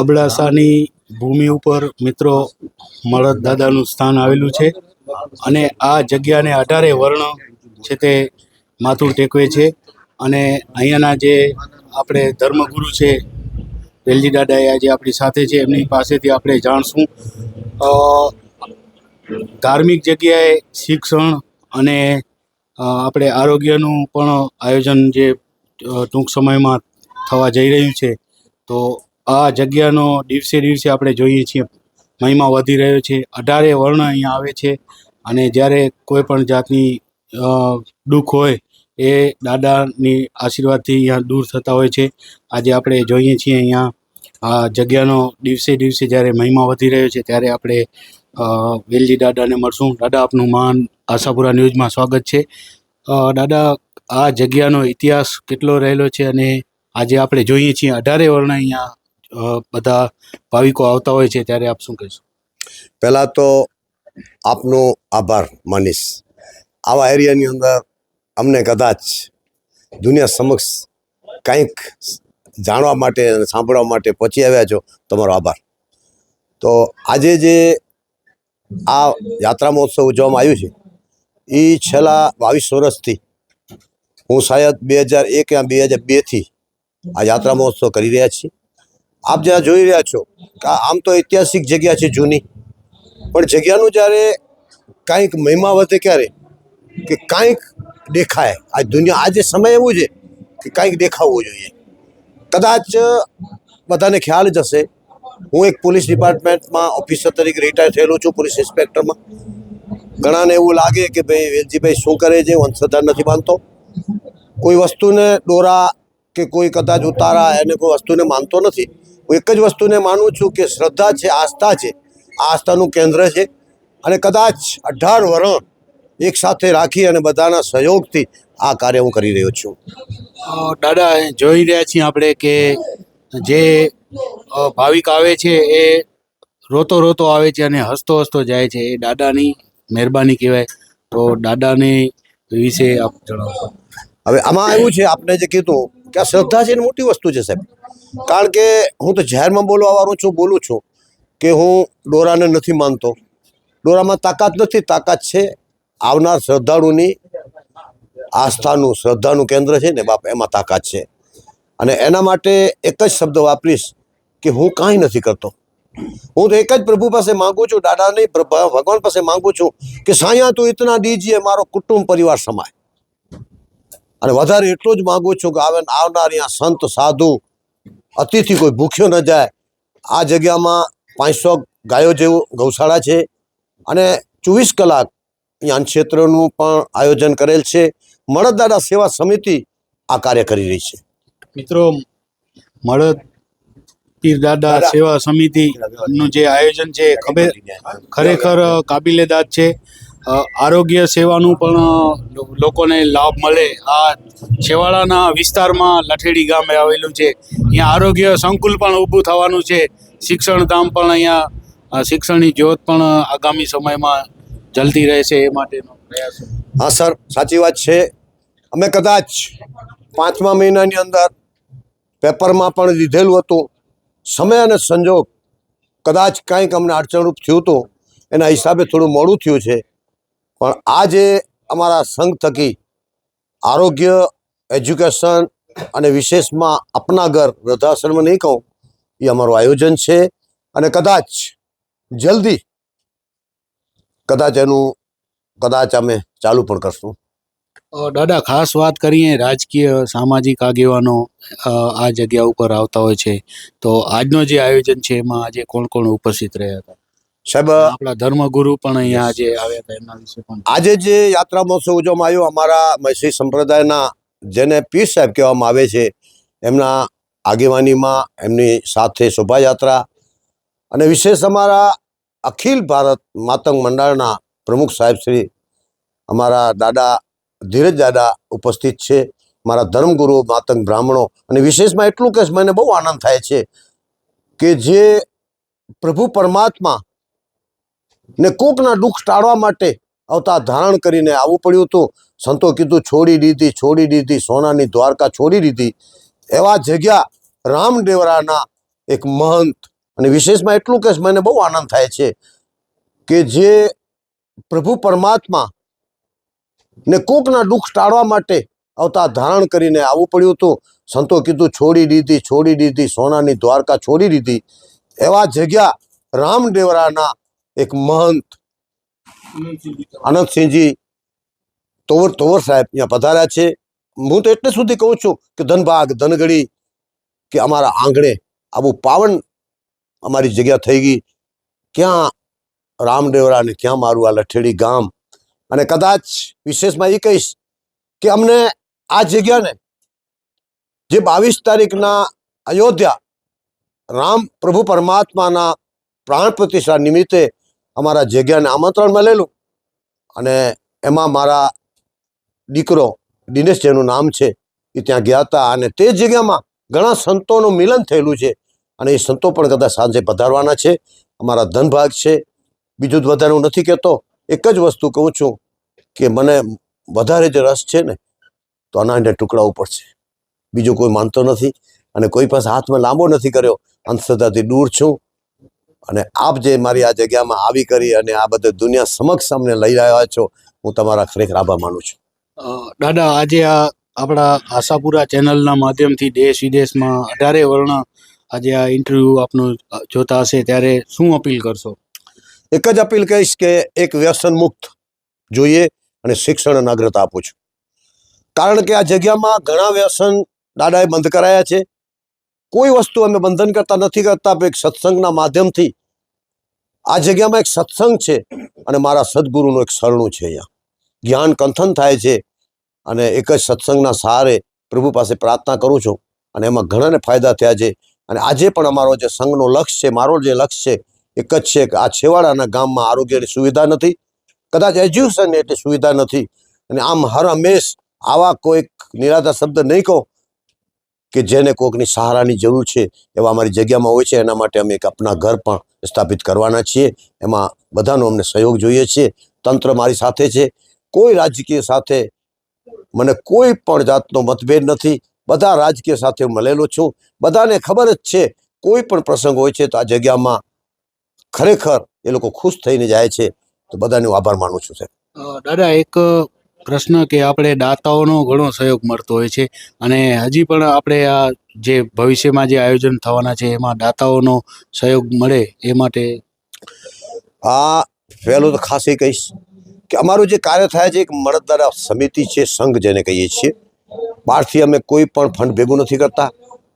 અબડાસાની ભૂમિ ઉપર મિત્રો મળદ દાદાનું સ્થાન આવેલું છે. અને આ જગ્યાને અઢારે વર્ણ છે તે માથું ટેકવે છે. અને અહીંયાના જે આપણે ધર્મગુરુ છે, વેલજી દાદા એ આજે આપણી સાથે છે. એમની પાસેથી આપણે જાણશું. ધાર્મિક જગ્યાએ શિક્ષણ અને આપણે આરોગ્યનું પણ આયોજન જે ટૂંક સમયમાં થવા જઈ રહ્યું છે. તો આ જગ્યાનો દિવસે દિવસે આપણે જોઈએ છીએ, મહિમા વધી રહ્યો છે. અઢારે વર્ણ અહીંયા આવે છે અને જ્યારે કોઈ પણ જાતની દુઃખ હોય એ દાદાની આશીર્વાદથી અહીંયા દૂર થતા હોય છે. આજે આપણે જોઈએ છીએ અહીંયા, આ જગ્યાનો દિવસે દિવસે જ્યારે મહિમા વધી રહ્યો છે ત્યારે આપણે વેલજી દાદાને મળશું. દાદા, આપનું માન આશાપુરા ન્યૂઝમાં સ્વાગત છે. દાદા, આ જગ્યાનો ઇતિહાસ કેટલો રહેલો છે અને આજે આપણે જોઈએ છીએ અઢારે વર્ણ અહીંયા બધા ભાવિકો આવતા હોય છે, ત્યારે આપ શું કહેશો? પહેલાં તો આપનો આભાર, માનીશ. આવા એરિયાની અંદર અમને કદાચ દુનિયા સમક્ષ કંઈક જાણવા માટે અને સાંભળવા માટે પહોંચી આવ્યા છો, તમારો આભાર. તો આજે જે આ યાત્રા મહોત્સવ ઉજવવામાં આવ્યું છે, એ છેલ્લા બાવીસ વર્ષથી હું શાયદ બે હજાર એક યા બે હજાર બેથી આ યાત્રા મહોત્સવ કરી રહ્યા છીએ. આપ જ્યાં જોઈ રહ્યા છો આમ તો ઐતિહાસિક જગ્યા છે જૂની. પણ જગ્યાનું જ્યારે કાંઈક મહિમા વધે ક્યારે? કે કાંઈક દેખાય. આ દુનિયા આજે સમય એવું છે કે કાંઈક દેખાવું જોઈએ. કદાચ બધાને ખ્યાલ જ હશે. હું એક પોલીસ ડિપાર્ટમેન્ટમાં ઓફિસર તરીકે રિટાયર થયેલો છું, પોલીસ ઇન્સ્પેક્ટરમાં. ઘણાને એવું લાગે કે ભાઈ વેલજીભાઈ શું કરે છે, હું અંધશ્રદ્ધા નથી માનતો. કોઈ વસ્તુને દોરા કે કોઈ કદાચ ઉતારા, એને કોઈ વસ્તુને માનતો નથી. હું એક જ વસ્તુને માનું છું કે શ્રદ્ધા છે આસ્થા છે. આ આસ્થાનું કેન્દ્ર છે. અને કદાચ અઢાર વરણ એક સાથે રાખી અને બધાના સહયોગથી આ કાર્ય હું કરી રહ્યો છું. દાદા જોઈ રહ્યા છીએ આપણે કે જે ભાવિક આવે છે એ રોતો રોતો આવે છે અને હસતો હસતો જાય છે. એ દાદાની મહેરબાની કહેવાય. તો દાદાની વિશે આપ જણાવો. હવે આમાં એવું છે આપને જે કીધું કે આ શ્રદ્ધા છે મોટી વસ્તુ છે સાહેબ. કારણ કે હું તો જાહેરમાં બોલવા વાળો છું, બોલું છું કે હું ડોરાને નથી માનતો. ડોરામાં તાકાત નથી, તાકાત છે આવનાર શ્રદ્ધાળુની આસ્થાનું, શ્રદ્ધાનું કેન્દ્ર છે ને બાપ, એમાં તાકાત છે. અને એના માટે એક જ શબ્દ વાપરીશ કે હું કાંઈ નથી કરતો. હું તો એક જ પ્રભુ પાસે માગું છું, દાદા નહીં ભગવાન પાસે માગું છું કે સાયા તું ઇતના દીજીએ મારો કુટુંબ પરિવાર સમાય. અને વધારે એટલું જ માગું છું કે આવે આવનાર અહીંયા સંત, સાધુ અતિથિ કોઈ ભૂખ્યો ન જાય. આ જગ્યામાં પાંચસો ગાયો જેવું ગૌશાળા છે અને ચોવીસ કલાક યાન ક્ષેત્રનું પણ આયોજન કરેલ છે. મળદદાદા સેવા સમિતિ આ કાર્ય કરી રહી છે. મિત્રો મળદ પીર દાદા. દાદા. સેવા સમિતિનું જે આયોજન છે ખરેખર કાબિલેદાદ છે. આરોગ્ય સેવાનું પણ લોકોને લાભ મળે. આ છેવાડાના વિસ્તારમાં લઠેડી ગામે આવેલું છે. અહીંયા આરોગ્ય સંકુલ પણ ઊભું થવાનું છે. શિક્ષણ ધામ પણ અહીંયા શિક્ષણની જ્યોત પણ આગામી સમયમાં જલતી રહેશે એ માટેનો પ્રયાસ. હા, સર. સાચી વાત છે. અમે કદાચ પાંચમા મહિનાની અંદર પેપરમાં પણ લીધેલું હતું. સમય અને સંજોગ કદાચ કાંઈક અમને અડચણરૂપ થયું હતું એના હિસાબે થોડું મોડું થયું છે. પણ આજે અમારા સંઘ થકી આરોગ્ય, એજ્યુકેશન અને વિશેષમાં અપના ઘર વૃદ્ધાશ્રમ નહીં કહું, એ અમારું આયોજન છે. અને કદાચ જલ્દી, કદાચ એનું, કદાચ અમે ચાલુ પણ કરશું. દાદા, ખાસ વાત કરીએ, રાજકીય સામાજિક આગેવાનો આ જગ્યા ઉપર આવતા હોય છે. તો આજનો જે આયોજન છે, એમાં આજે કોણ કોણ ઉપસ્થિત રહ્યા હતા? સાહેબ આપણા ધર્મગુરુ પણ અહીંયા આજે આવ્યા હતા એમના વિશે પણ. આજે જે યાત્રા મહોત્સવ ઉજવવામાં આવ્યો અમારા મૈસી સંપ્રદાયના જેને પીર સાહેબ કહેવામાં આવે છે એમના આગેવાનીમાં એમની સાથે શોભાયાત્રા અને વિશેષ અમારા અખિલ ભારત માતંગ મંડળના પ્રમુખ સાહેબ શ્રી અમારા દાદા ધીરજ દાદા ઉપસ્થિત છે મારા ધર્મગુરુ માતંગ બ્રાહ્મણો અને વિશેષમાં એટલું કે મને બહુ આનંદ થાય છે કે જે પ્રભુ પરમાત્મા ને કોકના દુઃખ ટાળવા માટે અવતાર ધારણ કરીને આવવું પડ્યું હતું. સંતો કીધું, છોડી દીધી છોડી દીધી, સોનાની દ્વારકા છોડી દીધી. એવા જગ્યા રામદેવરાના એક મહંત, અને વિશેષમાં એટલું કે મને બહુ આનંદ થાય છે, કે જે પ્રભુ પરમાત્મા ને કોકના દુઃખ ટાળવા માટે અવતાર ધારણ કરીને આવવું પડ્યું હતું. સંતો કીધું, છોડી દીધી છોડી દીધી, સોનાની દ્વારકા છોડી દીધી. એવા જગ્યા રામદેવરાના એક મહંત આનંદસિંહજી તોવર તોવર સાહેબ અહીંયા પધાર્યા છે. હું તો એટલે સુધી કહું છું કે ધનભાગ ધનગડી કે અમારા આંગણે આવું પાવન અમારી જગ્યા થઈ ગઈ. ક્યાં રામદેવરા ને ક્યાં મારું આ લઠેડી ગામ? અને કદાચ વિશેષમાં એ કહીશ કે અમને આ જગ્યાને જે બાવીસ તારીખના અયોધ્યા રામ પ્રભુ પરમાત્માના પ્રાણ પ્રતિષ્ઠા નિમિત્તે અમારા જગ્યાને આમંત્રણ મળેલું અને એમાં મારા દીકરો દિનેશ જેનું નામ છે, એ ત્યાં ગયા હતા અને તે જગ્યામાં ઘણા સંતોનું મિલન થયેલું છે. અને એ સંતો પણ કદાચ સાંજે પધારવાના છે. અમારા ધનભાગ છે. બીજું જ વધારે હું નથી કહેતો. એક જ વસ્તુ કહું છું કે મને વધારે જે રસ છે ને, તો અનાજના ટુકડા ઉપર છે. બીજું કોઈ માનતો નથી અને કોઈ પાસે હાથમાં લાંબો નથી કર્યો. અંધશ્રદ્ધાથી દૂર છું. અને આપ જે મારી આ જગ્યામાં આવી કરી અને આ બધે દુનિયા સમક્ષ અમને લઈ રહ્યા છો હું તમારા ખરેખર આભાર માનું છું. દાદા આજે આ આપણા આશાપુરા ચેનલના માધ્યમથી દેશ વિદેશમાં અઢારે વર્ણ આજે આ ઇન્ટરવ્યૂ આપનું જોતા હશે ત્યારે શું અપીલ કરશો? એક જ અપીલ કહીશ કે એક વ્યસન મુક્ત જોઈએ અને શિક્ષણને અગ્રતા આપું છું. કારણ કે આ જગ્યામાં ઘણા વ્યસન દાદાએ બંધ કરાયા છે. કોઈ વસ્તુ અમે બંધન કરતા નથી કરતા એક સત્સંગના માધ્યમથી આ જગ્યામાં એક સત્સંગ છે અને મારા સદગુરુનું એક શરણું છે અહીંયા. જ્ઞાન કંથન થાય છે અને એક જ સત્સંગના સહારે પ્રભુ પાસે પ્રાર્થના કરું છું અને એમાં ઘણાને ફાયદા થયા છે. અને આજે પણ અમારો જે સંઘનો લક્ષ્ય છે, મારો જે લક્ષ્ય છે, એક જ છે કે આ છેવાડાના ગામમાં આરોગ્યની સુવિધા નથી, કદાચ એજ્યુકેશન એટલી સુવિધા નથી. અને આમ હર હંમેશ આવા કોઈક નિરાધાર શબ્દ નહીં કહો કે જેને કોઈકની સહારાની જરૂર છે એવા અમારી જગ્યામાં હોય છે, એના માટે અમે એક આપણા ઘર પણ સ્થાપિત કરવાના છીએ. એમાં બધાનો અમને સહયોગ જોઈએ છીએ તંત્ર મારી સાથે છે. કોઈ રાજકીય સાથે મને કોઈ પણ જાતનો મતભેદ નથી. બધા રાજકીય સાથે હું મળેલો છું. બધાને ખબર જ છે, કોઈ પણ પ્રસંગ હોય છે તો આ જગ્યામાં ખરેખર એ લોકો ખુશ થઈને જાય છે. તો બધાને આભાર માનું છું, સાહેબ. દાદા, એક પ્રશ્ન કે આપણે દાતાઓનો ઘણો સહયોગ મળતો હોય છે. અને હજી પણ આપણે આ જે ભવિષ્યમાં જે આયોજન થવાના છે, એમાં દાતાઓનો સહયોગ મળે એ માટે આ પહેલું તો ખાસ એ કહીશ કે અમારું જે કાર્ય થાય છે, એક મળતદાર સમિતિ છે, સંઘ જેને કહીએ છીએ. બહારથી અમે કોઈ પણ ફંડ ભેગું નથી કરતા.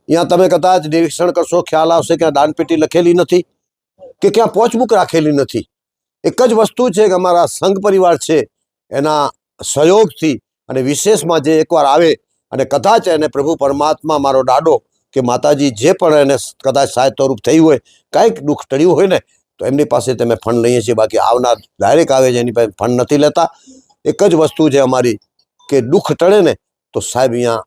અહીંયા તમે કદાચ નિરીક્ષણ કરશો, ખ્યાલ આવશે કે દાનપેટી લખેલી નથી કે ક્યાં પોચબુક રાખેલી નથી. એક જ વસ્તુ છે કે અમારા સંઘ પરિવાર છે, એના સહયોગથી અને વિશેષમાં જે એકવાર આવે અને કદાચ એને પ્રભુ પરમાત્મા મારો દાડો કે માતાજી જે પણ એને કદાચ સહાયતારૂપ થયું હોય, કાંઈક દુઃખ ટળ્યું હોય ને, તો એમની પાસે તમે ફંડ લઈએ છીએ. બાકી આવનાર ડાયરેક્ટ આવે છે, એની પાસે ફંડ નથી લેતા. એક જ વસ્તુ છે અમારી કે દુઃખ ટળે ને, તો સાહેબ અહીંયા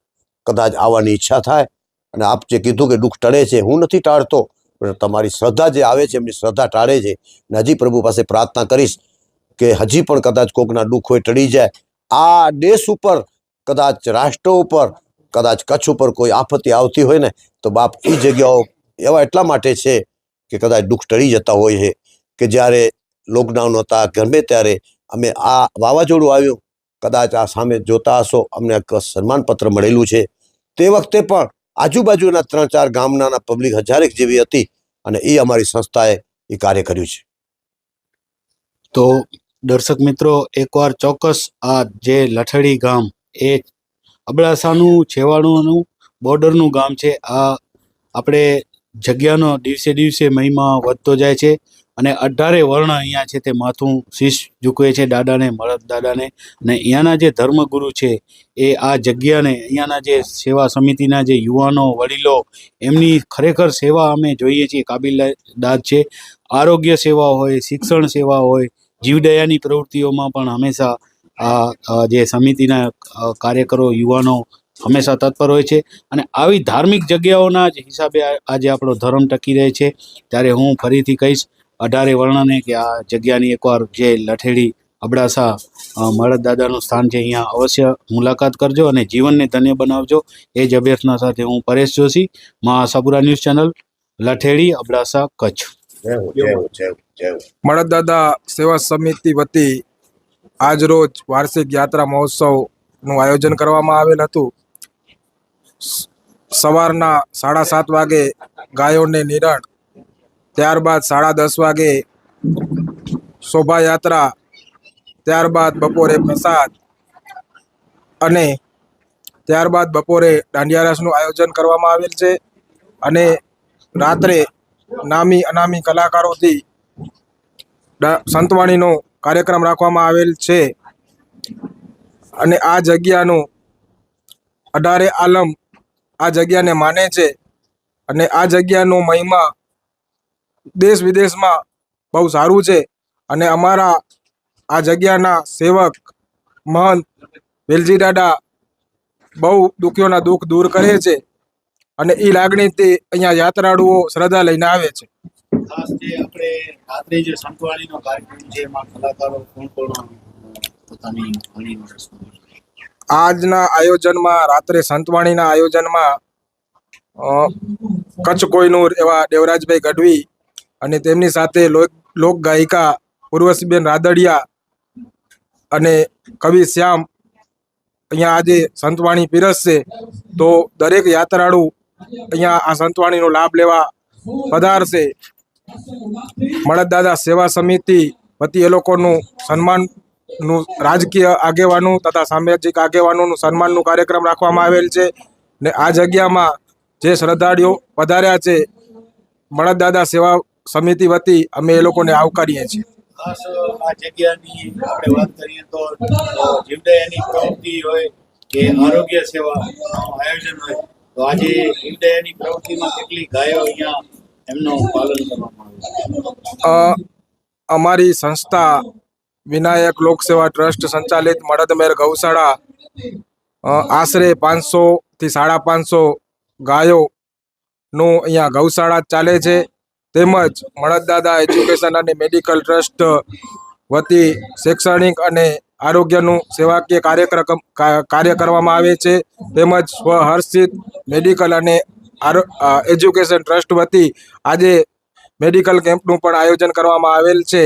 કદાચ આવવાની ઈચ્છા થાય. અને આપ જે કીધું કે દુઃખ ટળે છે, હું નથી ટાળતો, પણ તમારી શ્રદ્ધા જે આવે છે, એમની શ્રદ્ધા ટાળે છે. ને હજી પ્રભુ પાસે પ્રાર્થના કરીશ કે હજી પણ કદાચ કોકના દુઃખ હોય, ટળી જાય આ દેશ ઉપર, કદાચ રાષ્ટ્ર ઉપર, કદાચ કચ્છ ઉપર કોઈ આફતી આવતી હોય ને, તો બાપ એ જગ્યાઓ એવા એટલા માટે છે કે કદાચ દુઃખ ટળી જતા હોય છે કે જ્યારે લોકડાઉન હતા, ગમે ત્યારે અમે આ વાવાઝોડું આવ્યું, કદાચ આ સામે જોતા હશો, અમને સન્માનપત્ર મળેલું છે. તે વખતે પણ આજુબાજુના ત્રણ ચાર ગામના પબ્લિક હજારેક જેવી હતી અને એ અમારી સંસ્થાએ એ કાર્ય કર્યું છે. તો દર્શક મિત્રો, એકવાર ચોક્કસ આ જે લઠડી ગામ એ અબડાસાનું, છેવાડુંનું, બોર્ડરનું ગામ છે, આ આપણે જગ્યાનો દિવસે દિવસે મહિમા વધતો જાય છે અને અઢારે વર્ણ અહીંયા છે તે માથું શીશ ઝૂકવે છે દાદાને, મળદ દાદાને અને અહીંયાના જે ધર્મગુરુ છે એ આ જગ્યાને, અહીંયાના જે સેવા સમિતિના જે યુવાનો, વડીલો, એમની ખરેખર સેવા અમે જોઈએ છીએ કાબિલદાદ છે. આરોગ્ય સેવા હોય, શિક્ષણ સેવા હોય જીવદયાની પ્રવૃત્તિઓમાં પણ હંમેશા આ જે સમિતિના કાર્યકરો, યુવાનો હંમેશા તત્પર હોય છે. અને આવી ધાર્મિક જગ્યાઓના જ હિસાબે આજે આપણો ધર્મ ટકી રહે છે. ત્યારે હું ફરીથી કહીશ, અઢારે વર્ણને કે આ જગ્યાની એકવાર જે લઠેડી અબડાસા મળદ દાદાનું સ્થાન છે, અહીંયા અવશ્ય મુલાકાત કરજો અને જીવનને ધન્ય બનાવજો. એ જ અભ્યર્થના સાથે હું પરેશ જોશી, મા આશાપુરા ન્યૂઝ ચેનલ, લઠેડી અબડાસા કચ્છ. જેવું મળદદાદા સેવા સમિતિ વતી આજરોજ વાર્ષિક યાત્રા મહોત્સવનું આયોજન કરવામાં આવેલ હતું. સવારના સાડા સાત વાગે ગાયોને નિરણ ત્યારબાદ સાડા દસ વાગે શોભાયાત્રા ત્યારબાદ બપોરે પ્રસાદ અને ત્યારબાદ બપોરે દાંડિયારાસનું આયોજન કરવામાં આવેલ છે. અને રાત્રે નામી અનામી કલાકારોથી સંતવાણીનો કાર્યક્રમ રાખવામાં આવેલ છે. અને આ જગ્યાનું અઢારે આલમ આ જગ્યાને માને છે. અને આ જગ્યાનો મહિમા દેશ વિદેશમાં બહુ સારું છે. અને અમારા આ જગ્યાના સેવક મહંત વેલજી દાદા બહુ દુઃખીઓના દુઃખ દૂર કરે છે. અને એ લાગણીથી અહીંયા યાત્રાળુઓ શ્રદ્ધા લઈને આવે છે. ખાસ જે આપણે રાત્રે જે સંતવાણીનો કાર્યક્રમ છે એમાં કલાકારો કોણ કોણ પોતાની વાણીનું આજના આયોજનમાં રાત્રે સંતવાણીના આયોજનમાં કચ્છ કોઈનુર એવા દેવરાજભાઈ ગઢવી અને તેમની સાથે લોક લોક ગાયિકા ઉર્વશીબેન રાદડિયા અને કવિ શ્યામ અહીંયા આજે સંતવાણી પીરસશે. તો દરેક યાત્રાળુ અહીંયા આ સંતવાણીનો લાભ લેવા પધારશે. મળદદાદા સેવા સમિતિ વતી એ લોકોનું સન્માનનું રાજકીય આગેવાનું તથા સામાજિક આગેવાનોનું સન્માનનું કાર્યક્રમ રાખવામાં આવેલ છે ને આ જગ્યામાં જે શ્રદ્ધાળુઓ વધાર્યા છે મળદદાદા સેવા સમિતિ વતી અમે એ લોકોને આવકારીએ છીએ. આ જગ્યાની આપણે વાત કરીએ તો જીવદયાની પ્રવૃત્તિ હોય કે આરોગ્ય સેવા આયોજન હોય તો આજે હૃદયની પ્રવૃત્તિમાં કેટલી ગાયો અહીંયા એમનો પાલન કરવામાં આવે અ, અમારી સંસ્થા વિનાયક લોકસેવા ટ્રસ્ટ સંચાલિત મળદમેર ગૌશાળા આશરે પાંચસો થી સાડા પાંચસો ગાયોનું અહીંયા ગૌશાળા ચાલે છે. તેમજ મળદદાદા એજ્યુકેશન અને મેડિકલ ટ્રસ્ટ વતી શૈક્ષણિક અને આરોગ્યનું સેવાકીય કાર્યક્રમ કાર્ય કરવામાં આવે છે. તેમજ સ્વહર્ષિત મેડિકલ અને એજ્યુકેશન ટ્રસ્ટ વતી આજે મેડિકલ કેમ્પનું પણ આયોજન કરવામાં આવેલ છે.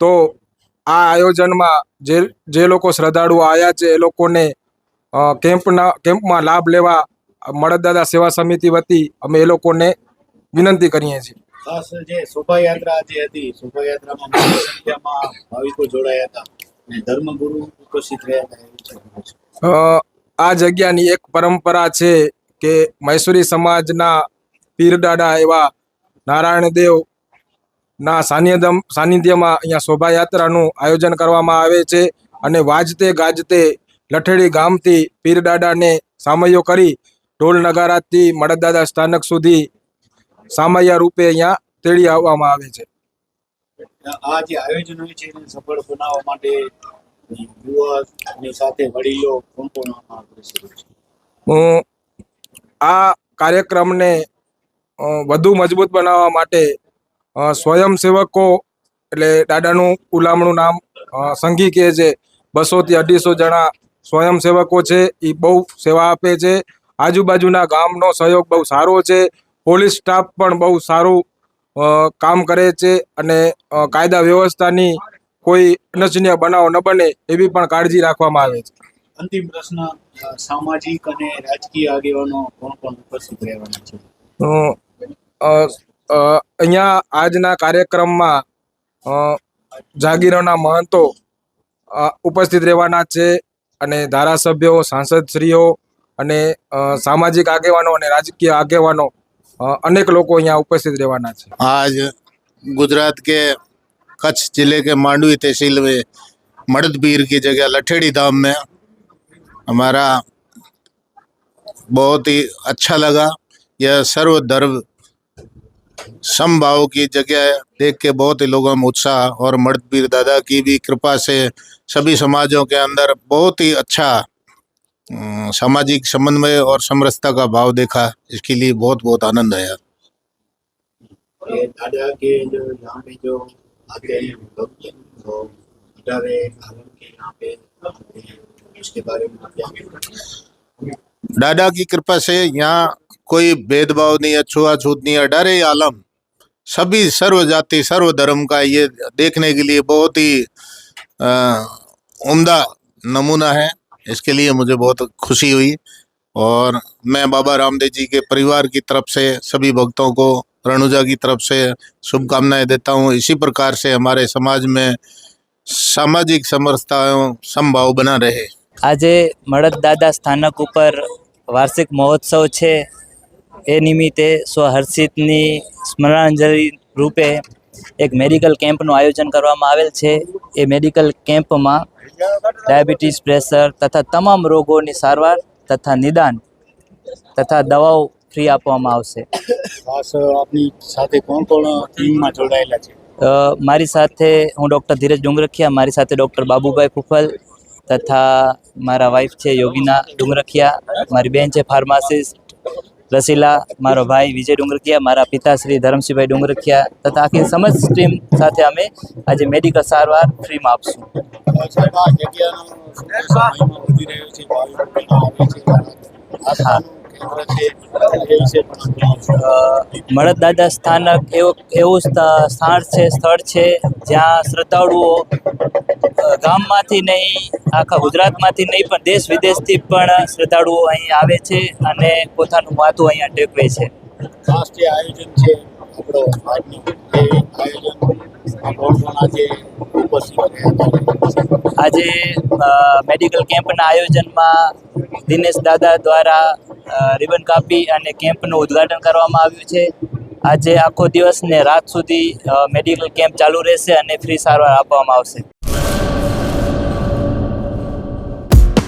તો આ આયોજનમાં જે જે લોકો શ્રદ્ધાળુઓ આવ્યા છે, એ લોકોને કેમ્પના કેમ્પમાં લાભ લેવા મળદદાદા સેવા સમિતિ વતી અમે એ લોકોને વિનંતી કરીએ છીએ. ખાસ જે શોભાયાત્રા જે હતી, શોભાયાત્રામાં ભાવિકો જોડાયા હતા. આ જગ્યાની એક પરંપરા છે કે મૈસૂરી સમાજના પીરદાડા એવા નારાયણ દેવ ના સાનિધ્યમ, સાનિધ્યમાં અહીંયા શોભાયાત્રાનું આયોજન કરવામાં આવે છે અને વાજતે ગાજતે લઠેડી ગામથી પીરદાડાને સામયો કરી ઢોલ નગારાથી મડદાદા સ્થાનક સુધી સામૈયા રૂપે અહીંયા તેડી આવવામાં આવે છે. આ જે આયોજન હોય છે એને સફળ બનાવવા માટે હું આ કાર્યક્રમને વધુ મજબૂત બનાવવા માટે સ્વયંસેવકો એટલે દાદાનું ગુલામનું નામ સંઘી કહે છે. બસોથી અઢીસો જણા સ્વયંસેવકો છે એ બહુ સેવા આપે છે. આજુબાજુના ગામનો સહયોગ બહુ સારો છે. પોલીસ સ્ટાફ પણ બહુ સારું કામ કરે છે અને કાયદા વ્યવસ્થાની કોઈ અનસનીય બનાવ ન બને એવી પણ કાળજી રાખવામાં આવે છે. અંતિમ પ્રશ્ન સામાજિક અને રાજકીય આગેવાનો કોણ કોણ ઉપસ્થિત રહેવાના છે? અહીંયા આજના કાર્યક્રમમાં જાગીરોના મહંતો ઉપસ્થિત રહેવાના છે અને ધારાસભ્યો સાંસદશ્રીઓ અને સામાજિક આગેવાનો અને રાજકીય આગેવાનો અનેક લોકો અહીંયા ઉપસ્થિત રહેવાના છે आज गुजरात के कच्छ जिले के मांडवी तहसील में मर्द पीर की जगह लठेड़ी धाम में हमारा बहुत ही अच्छा लगा यह सर्वधर्म समभाव की जगह है देख के बहुत ही लोगों में उत्साह और मर्द पीर दादा की भी कृपा से सभी समाजों के अंदर बहुत ही अच्छा अम, सामाजिक समन्वय और समरसता का भाव देखा इसके लिए बहुत बहुत आनंद आया। दादा के जो यहाँ पे जो आते हैं भक्त तो अठारह के यहाँ पे उसके बारे में आप क्या कहना दादा की कृपा से यहाँ कोई भेदभाव नहीं है छुआछूत नहीं है डरे आलम। सभी सर्व जाति सर्व धर्म का ये देखने के लिए बहुत ही उम्दा नमूना है। इसके लिए मुझे बहुत खुशी हुई और मैं बाबा रामदेव जी के परिवार की तरफ से सभी भक्तों को रणुजा की तरफ से शुभकामनाएं देता हूँ इसी प्रकार से हमारे समाज में सामाजिक समरसता एवं समभाव बना रहे આજે મળદ દાદા સ્થાનક ઉપર વાર્ષિક મહોત્સવ છે એ નિમિત્તે સ્વ હર્ષિતની સ્મરણાંજલિ રૂપે એક મેડિકલ કેમ્પનું આયોજન કરવામાં આવેલ છે એ મેડિકલ કેમ્પમાં ડાયાબિટીસ પ્રેશર તથા તમામ રોગોની સારવાર તથા નિદાન તથા દવાઓ ફ્રી આપવામાં આવશે. ખાસ આપની સાથે કોણ કોણ ટીમમાં જોડાયેલા છે? મારી સાથે હું ડૉક્ટર ધીરજ ડુંગરખિયા મારી સાથે ડૉક્ટર બાબુભાઈ ફુફલ તથા મારા વાઈફ છે યોગીના ડુંગરખિયા મારી બેન છે ફાર્માસિસ્ટ રસીલા, મારો ભાઈ વિજય ડુંગરખિયા મારા પિતાશ્રી ધરમસિંહભાઈ ડુંગરખિયા તથા આખી સમજ ટીમ સાથે અમે આજે મેડિકલ સારવાર ફ્રીમાં આપશું. મળદ દાદા સ્થાનક એવું એવું સ્થાન છે, સ્થળ છે, જ્યાં શ્રદ્ધાળુઓ ગામમાંથી નહીં આખા ગુજરાતમાંથી નહીં પણ દેશ વિદેશથી પણ શ્રદ્ધાળુઓ અહીં આવે છે અને પોતાનું માથું અહીંયા ટેકવે છે. ખાસ જે આયોજન છે આપણો આજનું એ આયોજન આજે મેડિકલ કેમ્પના આયોજનમાં દિનેશ દાદા દ્વારા રિબન કાપી અને કેમ્પનું ઉદ્ઘાટન કરવામાં આવ્યું છે. આજે આખો દિવસ ને રાત સુધી મેડિકલ કેમ્પ ચાલુ રહેશે અને ફ્રી સારવાર આપવામાં આવશે.